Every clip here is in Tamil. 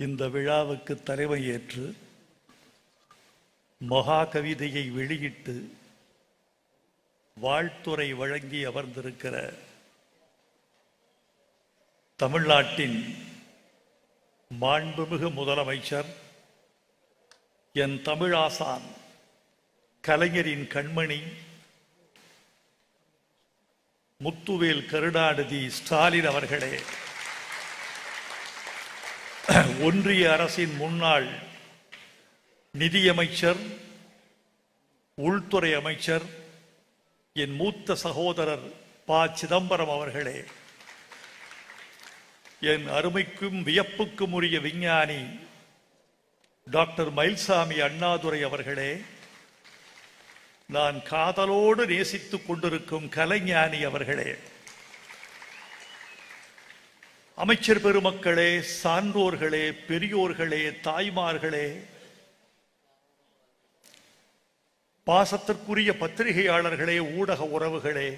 இந்த விழாவுக்கு தலைமை ஏற்று மகா கவிதையை வெளியிட்டு வாழ்த்துரை வழங்கி அமர்ந்திருக்கிற தமிழ்நாட்டின் மாண்புமிகு முதலமைச்சர் என் தமிழாசான் கலைஞரின் கண்மணி முத்துவேல் கருணாநிதி ஸ்டாலின் அவர்களே. ஒன்றிய அரசின் முன்னாள் நிதியமைச்சர் உள்துறை அமைச்சர் என் மூத்த சகோதரர் ப. சிதம்பரம் அவர்களே என் அருமைக்கும் வியப்புக்கும் உரிய விஞ்ஞானி டாக்டர் மயில்சாமி அண்ணாதுரை அவர்களே நான் காதலோடு நேசித்துக் கொண்டிருக்கும் கலைஞானி அவர்களே அமைச்சர் பெருமக்களே சான்றோர்களே பெரியோர்களே தாய்மார்களே பாசத்திற்குரிய பத்திரிகையாளர்களே ஊடக உறவுகளே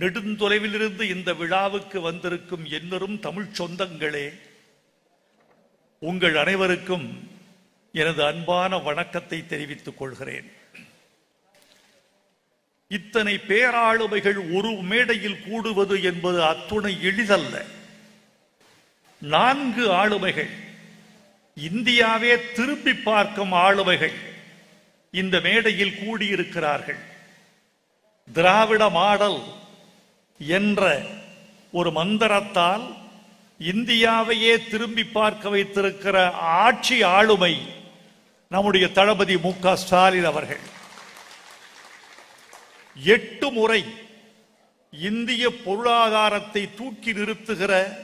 நெடுந்தொலைவிலிருந்து இந்த விழாவுக்கு வந்திருக்கும் என்னரும் தமிழ் சொந்தங்களே உங்கள் அனைவருக்கும் எனது அன்பான வணக்கத்தை தெரிவித்துக் கொள்கிறேன். இத்தனை பேராளுமைகள் ஒரு மேடையில் கூடுவது என்பது அத்துணை எளிதல்ல. நான்கு ஆளுமைகள். இந்தியாவே திரும்பி பார்க்கும் ஆளுமைகள் இந்த மேடையில் கூடியிருக்கிறார்கள். திராவிட மாடல் என்ற ஒரு மந்திரத்தால் இந்தியாவையே திரும்பி பார்க்க வைத்திருக்கிற ஆட்சி ஆளுமை நம்முடைய தளபதி மு க ஸ்டாலின் அவர்கள். எட்டு முறை இந்திய பொருளாதாரத்தை தூக்கி நிறுத்துகிற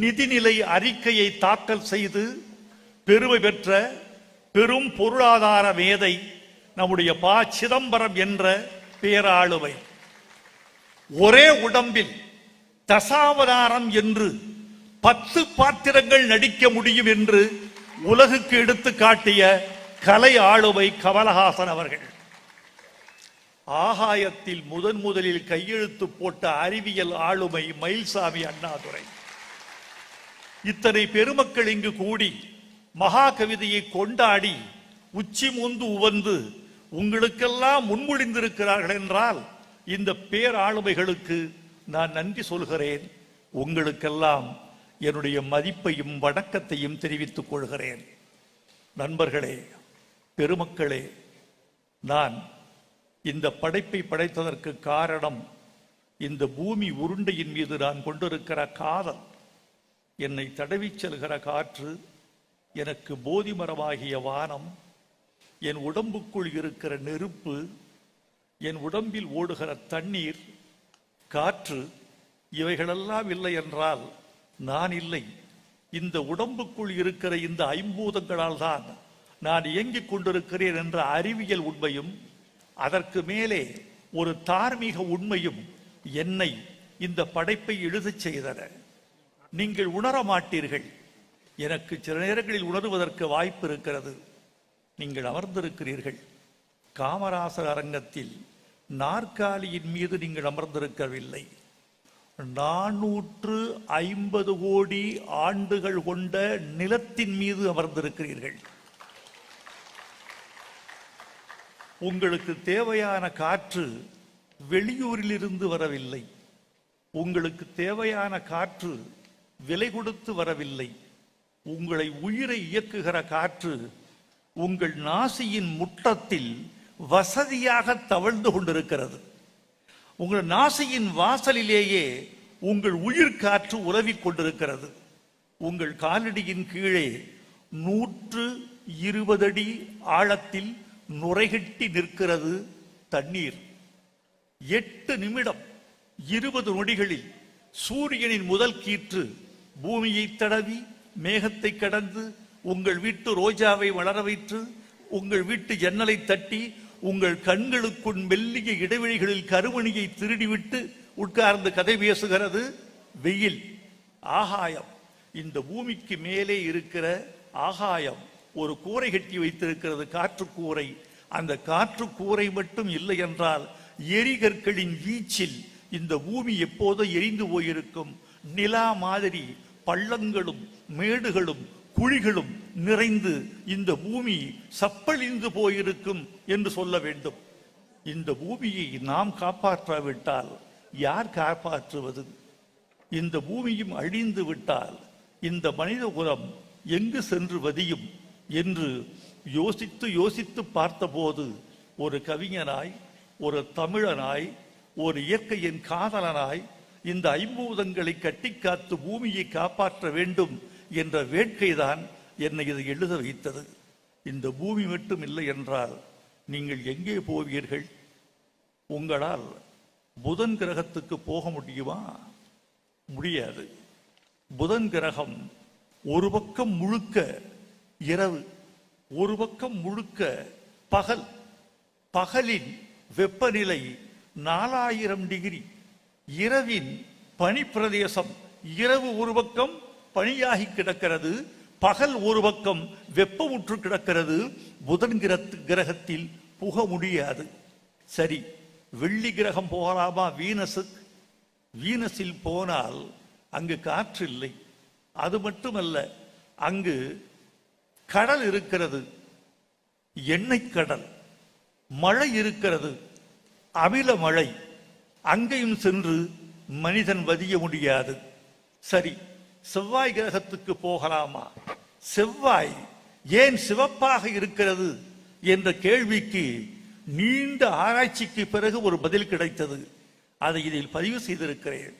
நிதிநிலை அறிக்கையை தாக்கல் செய்து பெருமை பெற்ற பெரும் பொருளாதார மேதை நம்முடைய பா. சிதம்பரம் என்ற பேராளுமை. ஒரே உடம்பில் தசாவதாரம் என்று பத்து பாத்திரங்கள் நடிக்க முடியும் என்று உலகுக்கு எடுத்து காட்டிய கலை ஆளுமை கமலஹாசன் அவர்கள். ஆகாயத்தில் முதன் முதலில் கையெழுத்து போட்ட அறிவியல் ஆளுமை மயில்சாமி அண்ணாதுரை. இத்தனை பெருமக்கள் இங்கு கூடி மகா கவிதையை கொண்டாடி உச்சி முந்து உவந்து உங்களுக்கெல்லாம் முன்மொழிந்திருக்கிறார்கள் என்றால் இந்த பேராளுமைகளுக்கு நான் நன்றி சொல்கிறேன். உங்களுக்கெல்லாம் என்னுடைய மதிப்பையும் வணக்கத்தையும் தெரிவித்துக் கொள்கிறேன். நண்பர்களே பெருமக்களே நான் இந்த படைப்பை படைத்ததற்கு காரணம் இந்த பூமி உருண்டையின் மீது நான் கொண்டிருக்கிற காதல். என்னை தடவிச் செல்கிற காற்று எனக்கு போதி மரமாகிய வானம் என் உடம்புக்குள் இருக்கிற நெருப்பு என் உடம்பில் ஓடுகிற தண்ணீர் காற்று இவைகளெல்லாம் இல்லை என்றால் நான் இல்லை. இந்த உடம்புக்குள் இருக்கிற இந்த ஐம்பூதங்களால் தான் நான் இயங்கிக் கொண்டிருக்கிறேன் என்ற அறிவியல் உண்மையும் அதற்கு மேலே ஒரு தார்மீக உண்மையும் என்னை இந்த படைப்பை எழுதச் செய்தன. நீங்கள் உணர மாட்டீர்கள். எனக்கு சில நேரங்களில் உணர்வதற்கு வாய்ப்பு இருக்கிறது. நீங்கள் அமர்ந்திருக்கிறீர்கள். காமராசர் அரங்கத்தில் நாற்காலியின் மீது நீங்கள் அமர்ந்திருக்கவில்லை. நானூற்று ஐம்பது கோடி ஆண்டுகள் கொண்ட நிலத்தின் மீது அமர்ந்திருக்கிறீர்கள். உங்களுக்கு தேவையான காற்று வெளியூரிலிருந்து வரவில்லை. உங்களுக்கு தேவையான காற்று விலை கொடுத்து வரவில்லை. உங்களை உயிரை இயக்குகிற காற்று உங்கள் நாசியின் முட்டத்தில் வசதியாக தவழ்ந்து கொண்டிருக்கிறது. உங்கள் நாசியின் வாசலிலேயே உங்கள் உயிர் காற்று உலவிக் கொண்டிருக்கிறது. உங்கள் காலடியின் கீழே நூற்று இருபது அடி ஆழத்தில் நுரைகட்டி நிற்கிறது தண்ணீர். எட்டு நிமிடம் இருபது நொடிகளில் சூரியனின் முதல் கீற்று பூமியை தடவி மேகத்தை கடந்து உங்கள் வீட்டு ரோஜாவை வளர வைத்து உங்கள் வீட்டு ஜன்னலை தட்டி உங்கள் கண்களுக்குள் மெல்லிய இடைவெளிகளில் கருமணியை திருடிவிட்டு உட்கார்ந்து கதை பேசுகிறது வெயில். ஆகாயம். இந்த பூமிக்கு மேலே இருக்கிற ஆகாயம். ஒரு கூரை கட்டி வைத்திருக்கிறது காற்று கூரை அந்த காற்று கூரை மட்டும் இல்லை என்றால் எரிகற்களின் வீச்சில் இந்த பூமி எப்போதோ எரிந்து போயிருக்கும். நிலா மாதிரி பள்ளங்களும் மேடுகளும் குழிகளும் நிறைந்து இந்த பூமி சப்பழிந்து போயிருக்கும் என்று சொல்ல வேண்டும். இந்த பூமியை நாம் காப்பாற்றாவிட்டால் யார் காப்பாற்றுவது? இந்த பூமியும் அழிந்து விட்டால் இந்த மனித குலம் எங்கு சென்று வதியும்? என்று யோசித்து யோசித்து பார்த்தபோது ஒரு கவிஞனாய் ஒரு தமிழனாய் ஒரு இயற்கையின் காதலனாய் இந்த ஐம்பூதங்களை கட்டிக்காத்து பூமியை காப்பாற்ற வேண்டும் என்ற வேட்கைதான் என்னை இதை எழுத வைத்தது. இந்த பூமி மட்டும் இல்லை என்றால் நீங்கள் எங்கே போவீர்கள்? உங்களால் புதன் கிரகத்துக்கு போக முடியுமா? முடியாது. புதன் கிரகம் ஒரு பக்கம் முழுக்க இரவு. ஒரு பக்கம் முழுக்க பகல். பகலின் வெப்பநிலை நாலாயிரம் டிகிரி. இரவின் பனிப்பிரதேசம் இரவு ஒரு பக்கம் பனியாகி கிடக்கிறது. பகல் ஒரு பக்கம் வெப்பமுற்று கிடக்கிறது. புதன் கிரத்து கிரகத்தில் புக முடியாது. சரி வெள்ளி கிரகம் போகலாமா? வீனஸுக்கு வீனஸில் போனால் அங்கு காற்று இல்லை அது மட்டுமல்ல அங்கு கடல் இருக்கிறது எண்ணெய் கடல் மழை இருக்கிறது அமில மழை அங்கேயும் சென்று மனிதன் வதிய முடியாது. சரி செவ்வாய் கிரகத்துக்கு போகலாமா? செவ்வாய் ஏன் சிவப்பாக இருக்கிறது என்ற கேள்விக்கு நீண்ட ஆராய்ச்சிக்கு பிறகு ஒரு பதில் கிடைத்தது. அதை இதில் பதிவு செய்திருக்கிறேன்.